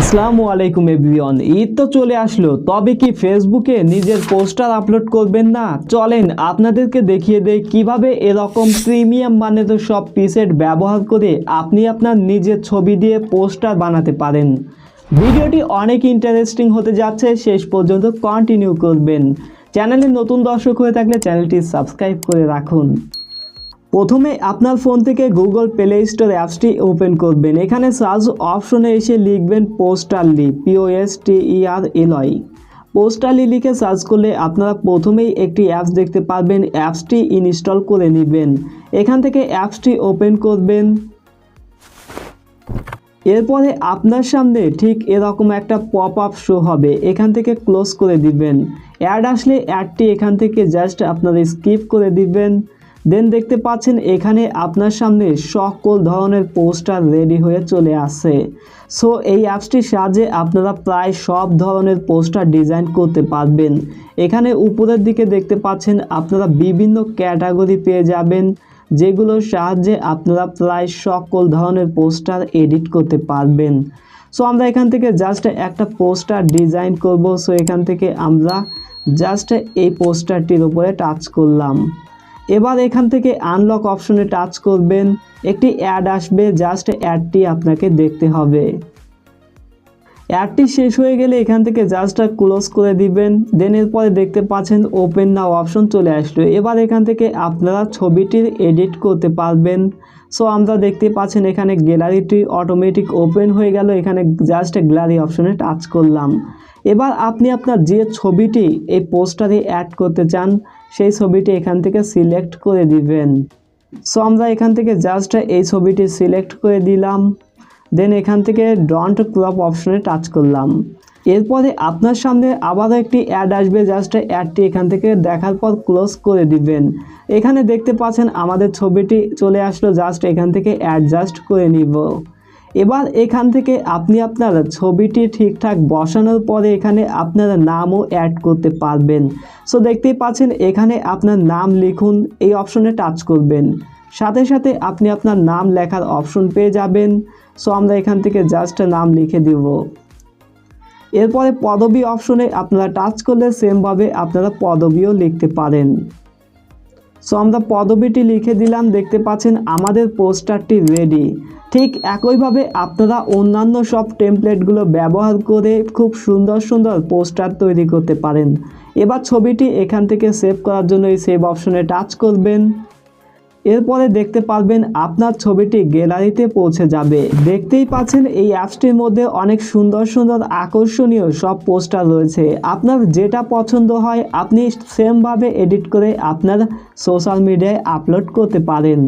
আসসালামু আলাইকুম এভরিওয়ান, ঈদ তো চলে আসলো, তবে কি ফেসবুকে নিজের পোস্টার আপলোড করবেন না? চলেন আপনাদেরকে দেখিয়ে দেই কীভাবে এরকম প্রিমিয়াম মানের সব পিসেট ব্যবহার করে আপনি আপনার নিজের ছবি দিয়ে পোস্টার বানাতে পারেন। ভিডিওটি অনেক ইন্টারেস্টিং হতে যাচ্ছে, শেষ পর্যন্ত কন্টিনিউ করবেন। চ্যানেলে নতুন দর্শক হয়ে থাকলে চ্যানেলটি সাবস্ক্রাইব করে রাখুন। প্রথমে আপনার ফোন থেকে গুগল প্লে স্টোর অ্যাপসটি ওপেন করবেন। এখানে সার্চ অপশনে এসে লিখবেন Posterly P O S T E R L I Posterly লিখে সার্চ করলে আপনারা প্রথমেই একটি অ্যাপস দেখতে পারবেন। অ্যাপসটি ইনস্টল করে নেবেন। এখান থেকে অ্যাপসটি ওপেন করবেন। এরপরে আপনার সামনে ঠিক এরকম একটা পপ আপ শো হবে। এখান থেকে ক্লোজ করে দিবেন। অ্যাড আসলে অ্যাডটি এখান থেকে জাস্ট আপনারা স্কিপ করে দিবেন। দেন দেখতে পাচ্ছেন এখানে আপনার সামনে সকল ধরনের পোস্টার রেডি হয়ে চলে আসে সো এই অ্যাপসটির সাহায্যে আপনারা প্রায় সব ধরনের পোস্টার ডিজাইন করতে পারবেন। এখানে উপরের দিকে দেখতে পাচ্ছেন আপনারা বিভিন্ন ক্যাটাগরি পেয়ে যাবেন, যেগুলোর সাহায্যে আপনারা প্রায় সকল ধরনের পোস্টার এডিট করতে পারবেন। সো আমরা এখান থেকে জাস্ট একটা পোস্টার ডিজাইন করব। সো এখান থেকে আমরা জাস্ট এই পোস্টারটির উপরে টাচ করলাম। এবার এখান থেকে আনলক অপশনে টাচ করবেন। একটি অ্যাড আসবে জাস্ট অ্যাডটি আপনাকে দেখতে হবে। অ্যাডটি শেষ হয়ে গেলে এখান থেকে জাস্টটা ক্লোজ করে দিবেন। দেন এরপরে দেখতে পাচ্ছেন ওপেন নাও অপশন চলে আসলো। এবার এখান থেকে আপনারা ছবিটির এডিট করতে পারবেন। সো আমরা দেখতে পাচ্ছেন এখানে গ্যালারিটি অটোমেটিক ওপেন হয়ে গেল। এখানে জাস্ট গ্যালারি অপশনে টাচ করলাম। এবার আপনি আপনার যে ছবিটি এই পোস্টারে অ্যাড করতে চান, সেই ছবিটি এখান থেকে সিলেক্ট করে দিবেন। সো আমরা এখান থেকে জাস্ট এই ছবিটি সিলেক্ট করে দিলাম। দেন এখান থেকে ডন্ট ক্রপ অপশনে টাচ করলাম। এরপরে আপনার সামনে আবারও একটি অ্যাড আসবে জাস্ট অ্যাডটি এখান থেকে দেখার পর ক্লোজ করে দিবেন। এখানে দেখতে পাচ্ছেন আমাদের ছবিটি চলে আসলো জাস্ট এখান থেকে অ্যাডজাস্ট করে নিব। এবার এখান থেকে আপনি আপনার ছবিটি ঠিকঠাক বসানোর পরে এখানে আপনার নামও অ্যাড করতে পারবেন। সো দেখতেই পাচ্ছেন এখানে আপনার নাম লিখুন, এই অপশনে টাচ করবেন। সাথে সাথে আপনি আপনার নাম লেখার অপশন পেয়ে যাবেন। সো আমরা এখান থেকে জাস্ট নাম লিখে দিব। এরপরে পদবি অপশনে আপনারা টাচ করলে সেমভাবে আপনারা পদবিও লিখতে পারেন। সো আমরা পদবিটি লিখে দিলাম, দেখতে পাচ্ছেন আমাদের পোস্টারটি রেডি ঠিক একইভাবে আপনারা অন্যান্য সব টেমপ্লেটগুলো ব্যবহার করে খুব সুন্দর সুন্দর পোস্টার তৈরি করতে পারেন। এবার ছবিটি এখান থেকে সেভ করার জন্য এই সেভ অপশনে টাচ করবেন। এরপরে দেখতে পারবেন আপনার ছবিটি গ্যালারিতে পৌঁছে যাবে। দেখতেই পাচ্ছেন এই অ্যাপসটির মধ্যে অনেক সুন্দর সুন্দর আকর্ষণীয় সব পোস্টার রয়েছে। আপনার যেটা পছন্দ হয় আপনি সেমভাবে এডিট করে আপনার সোশ্যাল মিডিয়ায় আপলোড করতে পারেন।